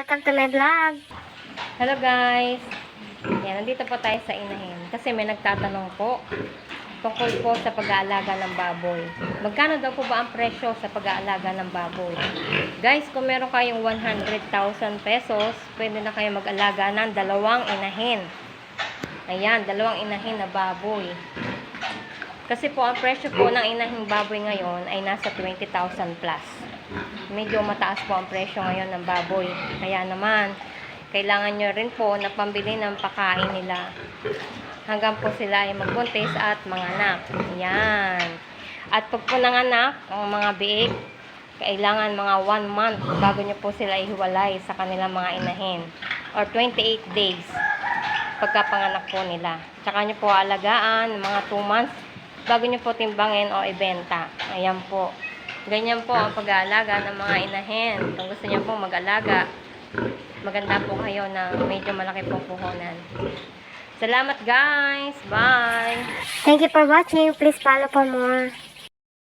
Welcome to my vlog. Hello guys! Yan, nandito po tayo sa inahin. Kasi may nagtatanong po tungkol po sa pag-aalaga ng baboy. Magkano daw po ba ang presyo sa pag-aalaga ng baboy? Guys, kung meron kayong 100,000 pesos, pwede na kayo mag-alaga ng dalawang inahin. Ayan, dalawang inahin na baboy. Kasi po, ang presyo po ng inahing baboy ngayon ay nasa 20,000 plus. Medyo mataas po ang presyo ngayon ng baboy. Kaya naman, kailangan nyo rin po na pambili ng pakain nila. Hanggang po sila ay magbuntis at manganak. Yan. At pag po nanganak, ang mga biik, kailangan mga 1 month bago nyo po sila ihiwalay sa kanilang mga inahin. Or 28 days pagkapanganak po nila. Tsaka nyo po alagaan mga 2 months bago nyo po timbangin o ibenta. Ayan po. Ganyan po ang pag-aalaga ng mga inahin. Kung gusto niyo po mag-alaga, maganda po kayo na medyo malaki pong puhunan. Salamat guys! Bye! Thank you for watching. Please follow for more.